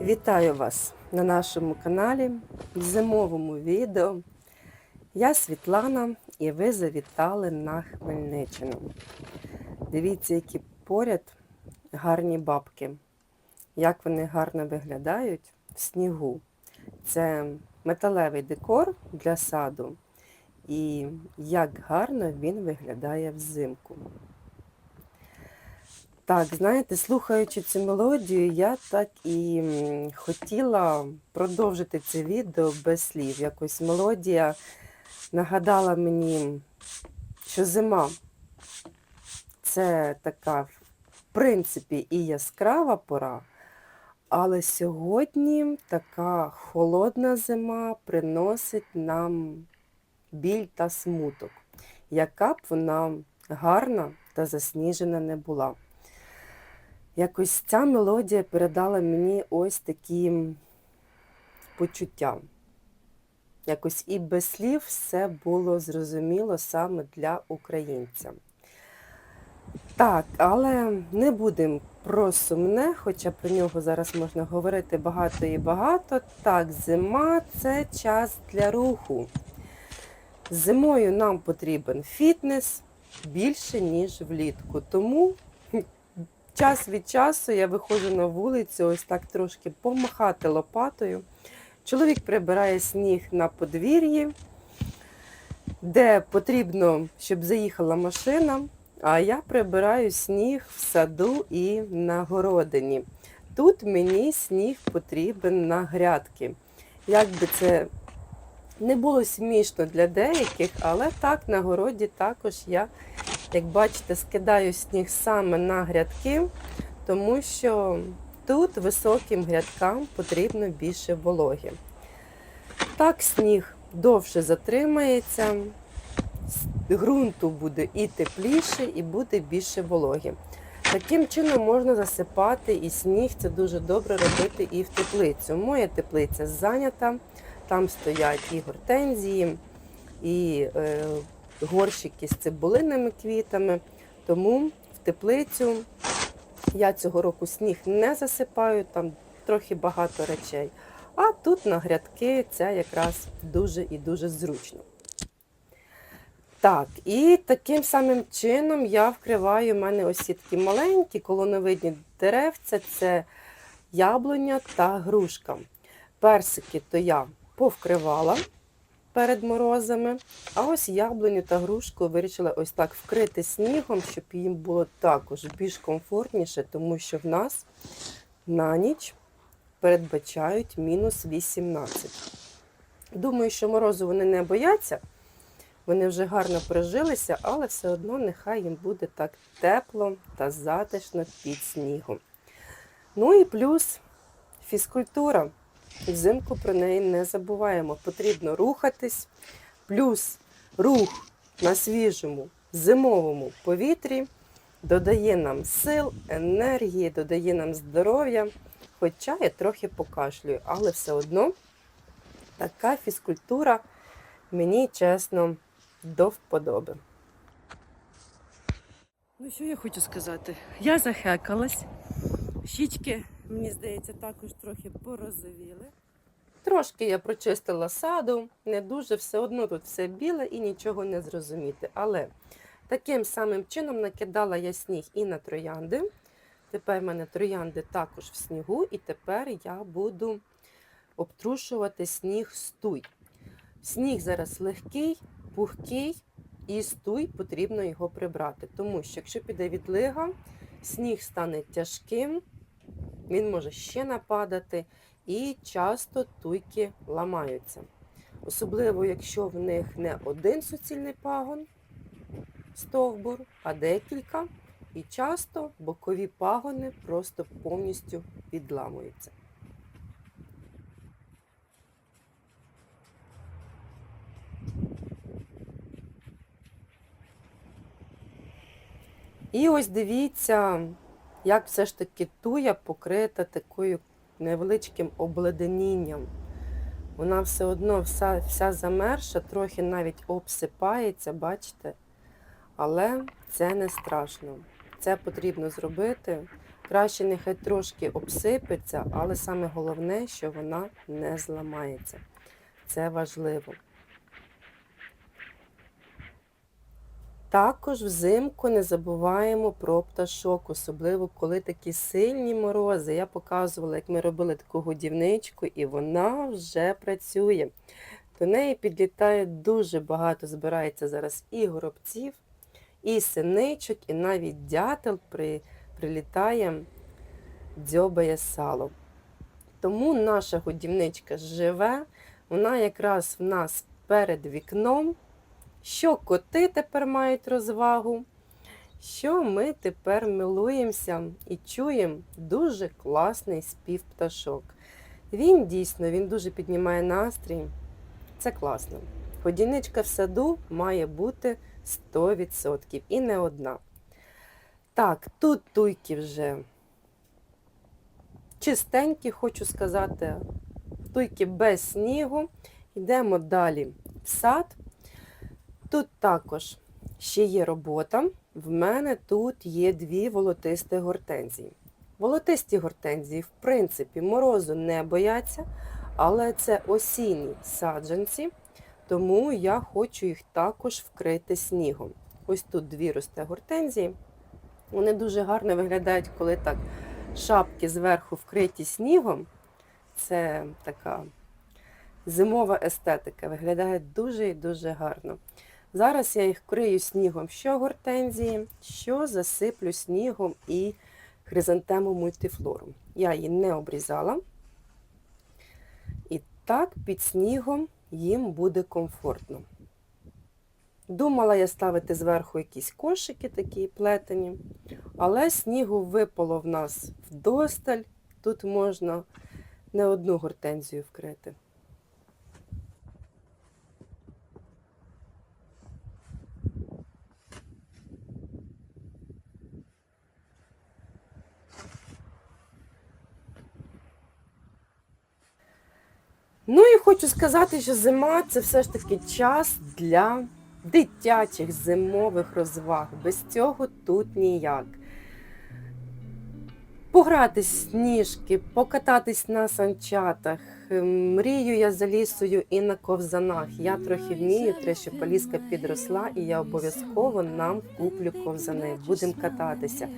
Вітаю вас на нашому каналі в зимовому відео. Я Світлана і ви завітали на Хмельниччину. Дивіться, які поряд гарні бабки. Як вони гарно виглядають в снігу. Це металевий декор для саду. І як гарно він виглядає взимку. Так, знаєте, слухаючи цю мелодію, я так і хотіла продовжити це відео без слів. Якось мелодія нагадала мені, що зима це така, в принципі, і яскрава пора, але сьогодні така холодна зима приносить нам біль та смуток, яка б вона гарна та засніжена не була. Якось ця мелодія передала мені ось такі почуття. Якось і без слів все було зрозуміло саме для українця. Так, але не будемо про сумне, хоча про нього зараз можна говорити багато і багато. Так, зима це час для руху. Зимою нам потрібен фітнес більше, ніж влітку. Тому час від часу я виходжу на вулицю, ось так трошки помахати лопатою. Чоловік прибирає сніг на подвір'ї, де потрібно, щоб заїхала машина, а я прибираю сніг в саду і на городині. Тут мені сніг потрібен на грядки. Як би це не було смішно для деяких, але так на городі також я, як бачите, скидаю сніг саме на грядки, тому що тут високим грядкам потрібно більше вологи. Так сніг довше затримається, з ґрунту буде і тепліше, і буде більше вологи. Таким чином можна засипати і сніг, це дуже добре робити і в теплицю. Моя теплиця зайнята. Там стоять і гортензії, і е, горщики з цибулиними квітами. Тому в теплицю я цього року сніг не засипаю, там трохи багато речей. А тут на грядки це якраз дуже і дуже зручно. Так, і таким самим чином я вкриваю в мене ось такі маленькі колоновидні деревця це яблуня та грушка. Персики то я повкривала перед морозами. А ось яблуню та грушку вирішила ось так вкрити снігом, щоб їм було також більш комфортніше, тому що в нас на ніч передбачають мінус 18. Думаю, що морозу вони не бояться. Вони вже гарно прижилися, але все одно нехай їм буде так тепло та затишно під снігом. Ну і плюс фізкультура. Взимку про неї не забуваємо. Потрібно рухатись, плюс рух на свіжому зимовому повітрі додає нам сил, енергії, додає нам здоров'я. Хоча я трохи покашлюю, але все одно така фізкультура мені чесно до вподоби. Ну, що я хочу сказати? Я захекалась. Щічки, мені здається, також трохи порозовіли. Трошки я прочистила саду, не дуже, все одно тут все біле і нічого не зрозуміти. Але таким самим чином накидала я сніг і на троянди. Тепер в мене троянди також в снігу, і тепер я буду обтрушувати сніг стуй. Сніг зараз легкий, пухкий, і стуй потрібно його прибрати. Тому що якщо піде відлига, сніг стане тяжким, він може ще нападати, і часто туйки ламаються. Особливо, якщо в них не один суцільний пагон, стовбур, а декілька. І часто бокові пагони просто повністю відламуються. І ось дивіться, як все ж таки туя покрита такою невеличким обледенінням. Вона все одно вся, вся замерша, трохи навіть обсипається, бачите? Але це не страшно. Це потрібно зробити, Краще нехай трошки обсипеться, але саме головне, що вона не зламається. Це важливо. Також взимку не забуваємо про пташок, особливо коли такі сильні морози. Я показувала, як ми робили таку годівничку, і вона вже працює. До неї підлітає дуже багато, збирається зараз і горобців, і синичок, і навіть дятел при, прилітає, дзьобає сало. Тому наша годівничка живе, вона якраз в нас перед вікном що коти тепер мають розвагу, що ми тепер милуємося і чуємо дуже класний спів пташок. Він дійсно він дуже піднімає настрій. Це класно. Годівничка в саду має бути 100% і не одна. Так, тут туйки вже чистенькі, хочу сказати, туйки без снігу. Йдемо далі в сад. Тут також ще є робота. В мене тут є дві волотисті гортензії. Волотисті гортензії, в принципі, морозу не бояться, але це осінні саджанці, тому я хочу їх також вкрити снігом. Ось тут дві росте гортензії. Вони дуже гарно виглядають, коли так шапки зверху вкриті снігом. Це така зимова естетика. Виглядає дуже і дуже гарно. Зараз я їх крию снігом, що гортензії, що засиплю снігом і хризантему мультифлором. Я її не обрізала. І так під снігом їм буде комфортно. Думала я ставити зверху якісь кошики такі плетені, але снігу випало в нас вдосталь. Тут можна не одну гортензію вкрити. Ну і хочу сказати, що зима це все ж таки час для дитячих зимових розваг. Без цього тут ніяк. Погратись сніжки, покататись на санчатах. Мрію я за лісою і на ковзанах. Я трохи вмію, те, що Поліска підросла, і я обов'язково нам куплю ковзани. Будемо кататися.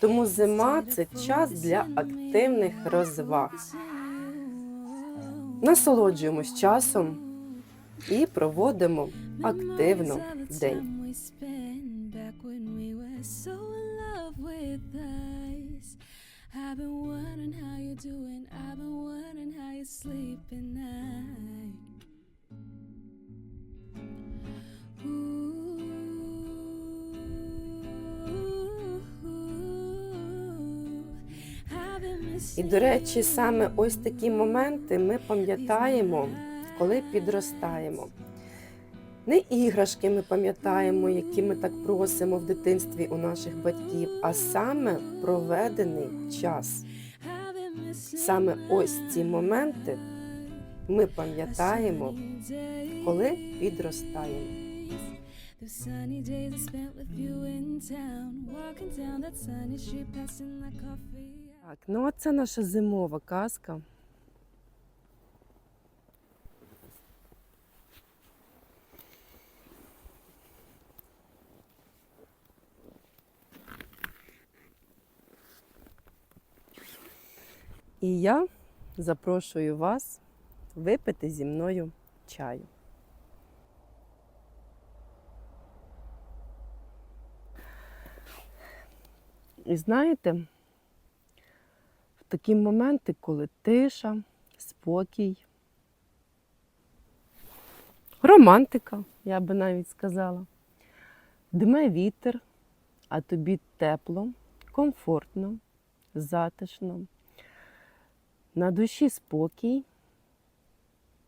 Тому зима це час для активних розваг. Насолоджуємось часом і проводимо активно день. I've been wondering how you're doing. I've been wondering how you're sleeping. at І, до речі, саме ось такі моменти ми пам'ятаємо, коли підростаємо. Не іграшки ми пам'ятаємо, які ми так просимо в дитинстві у наших батьків, а саме проведений час. Саме ось ці моменти ми пам'ятаємо, коли підростаємо. The sunny days I spent with you in town, walking down that sunny street, passing that coffee. Так, ну а це наша зимова казка. І я запрошую вас випити зі мною чаю. І знаєте, такі моменти, коли тиша, спокій, романтика, я би навіть сказала, дме вітер, а тобі тепло, комфортно, затишно, на душі спокій,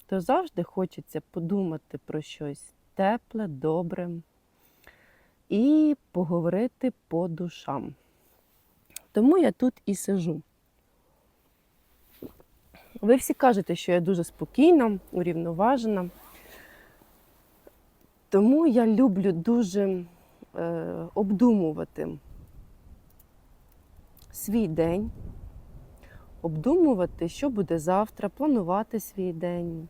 то завжди хочеться подумати про щось тепле, добре і поговорити по душам. Тому я тут і сижу. Ви всі кажете, що я дуже спокійна, урівноважена. Тому я люблю дуже е, обдумувати свій день, обдумувати, що буде завтра, планувати свій день,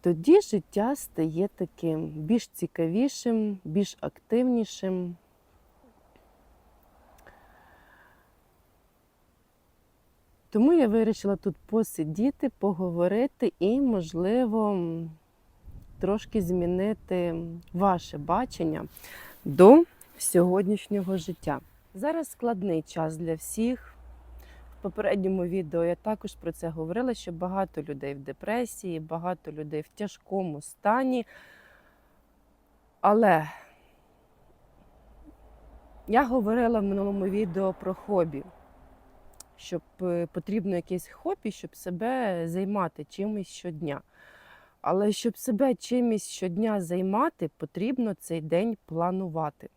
тоді життя стає таким більш цікавішим, більш активнішим. Тому я вирішила тут посидіти, поговорити і, можливо, трошки змінити ваше бачення до сьогоднішнього життя. Зараз складний час для всіх. В попередньому відео я також про це говорила, що багато людей в депресії, багато людей в тяжкому стані. Але я говорила в минулому відео про хобі, щоб е, потрібно якесь хобі, щоб себе займати чимось щодня. Але щоб себе чимось щодня займати, потрібно цей день планувати.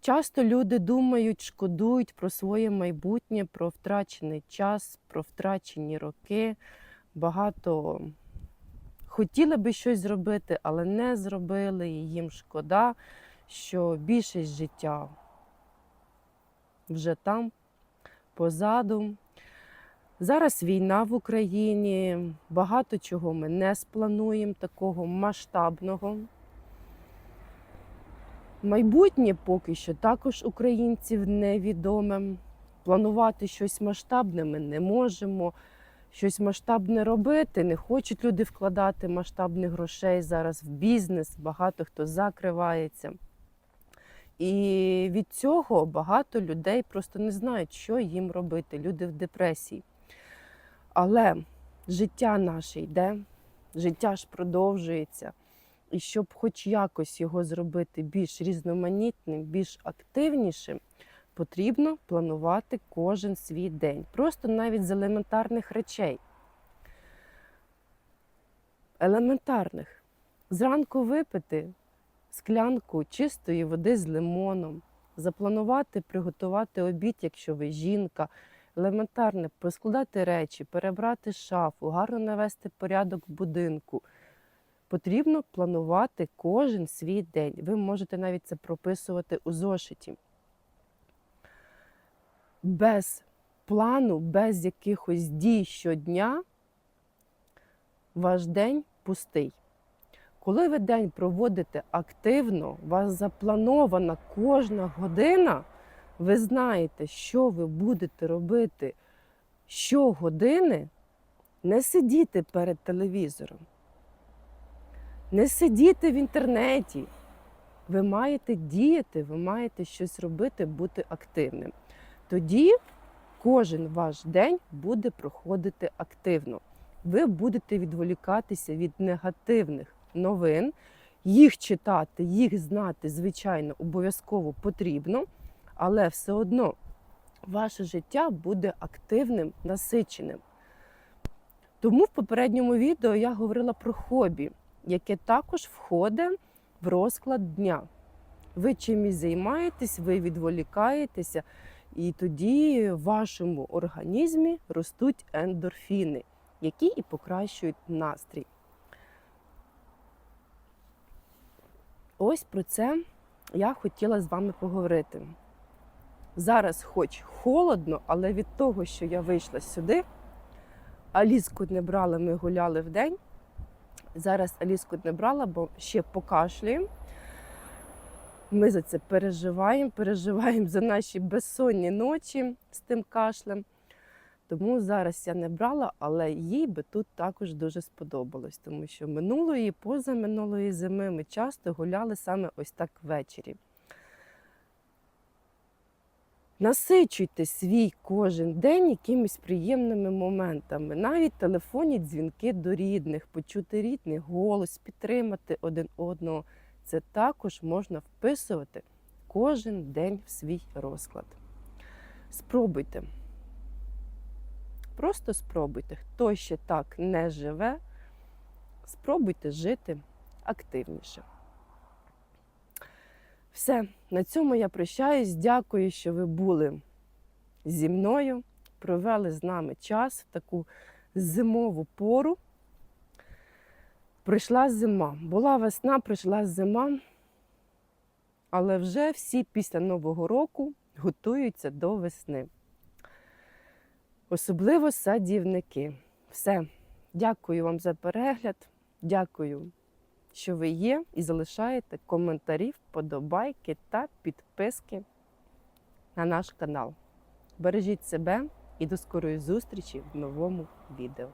Часто люди думають, шкодують про своє майбутнє, про втрачений час, про втрачені роки. Багато хотіли би щось зробити, але не зробили, і їм шкода, що більшість життя вже там, позаду. Зараз війна в Україні, багато чого ми не сплануємо, такого масштабного. Майбутнє поки що також українців невідоме. Планувати щось масштабне ми не можемо. Щось масштабне робити. Не хочуть люди вкладати масштабних грошей зараз в бізнес, багато хто закривається. І від цього багато людей просто не знають, що їм робити. Люди в депресії. Але життя наше йде, життя ж продовжується. І щоб хоч якось його зробити більш різноманітним, більш активнішим, потрібно планувати кожен свій день. Просто навіть з елементарних речей. Елементарних. Зранку випити склянку чистої води з лимоном, запланувати, приготувати обід, якщо ви жінка. Елементарне поскладати речі, перебрати шафу, гарно навести порядок в будинку. Потрібно планувати кожен свій день. Ви можете навіть це прописувати у зошиті. Без плану, без якихось дій щодня ваш день пустий. Коли ви день проводите активно, у вас запланована кожна година, ви знаєте, що ви будете робити щогодини, не сидіти перед телевізором. Не сидіти в інтернеті. Ви маєте діяти, ви маєте щось робити, бути активним. Тоді кожен ваш день буде проходити активно. Ви будете відволікатися від негативних новин, їх читати, їх знати, звичайно, обов'язково потрібно, але все одно ваше життя буде активним, насиченим. Тому в попередньому відео я говорила про хобі яке також входить в розклад дня. Ви чимось займаєтесь, ви відволікаєтеся, і тоді в вашому організмі ростуть ендорфіни, які і покращують настрій. Ось про це я хотіла з вами поговорити. Зараз, хоч холодно, але від того, що я вийшла сюди, Аліску не брала, ми гуляли в день. Зараз Аліску не брала, бо ще покашлюємо. Ми за це переживаємо, переживаємо за наші безсонні ночі з тим кашлем. Тому зараз я не брала, але їй би тут також дуже сподобалось, тому що минулої, позаминулої зими ми часто гуляли саме ось так ввечері. Насичуйте свій кожен день якимись приємними моментами, навіть телефонні дзвінки до рідних, почути рідний голос, підтримати один одного. Це також можна вписувати кожен день в свій розклад. Спробуйте. Просто спробуйте. Хто ще так не живе, спробуйте жити активніше. Все, на цьому я прощаюсь. Дякую, що ви були зі мною, провели з нами час в таку зимову пору. Прийшла зима. Була весна, прийшла зима, але вже всі після Нового року готуються до весни. Особливо садівники. Все. Дякую вам за перегляд. Дякую, що ви є, і залишаєте коментарі, вподобайки та підписки на наш канал. Бережіть себе і до скорої зустрічі в новому відео.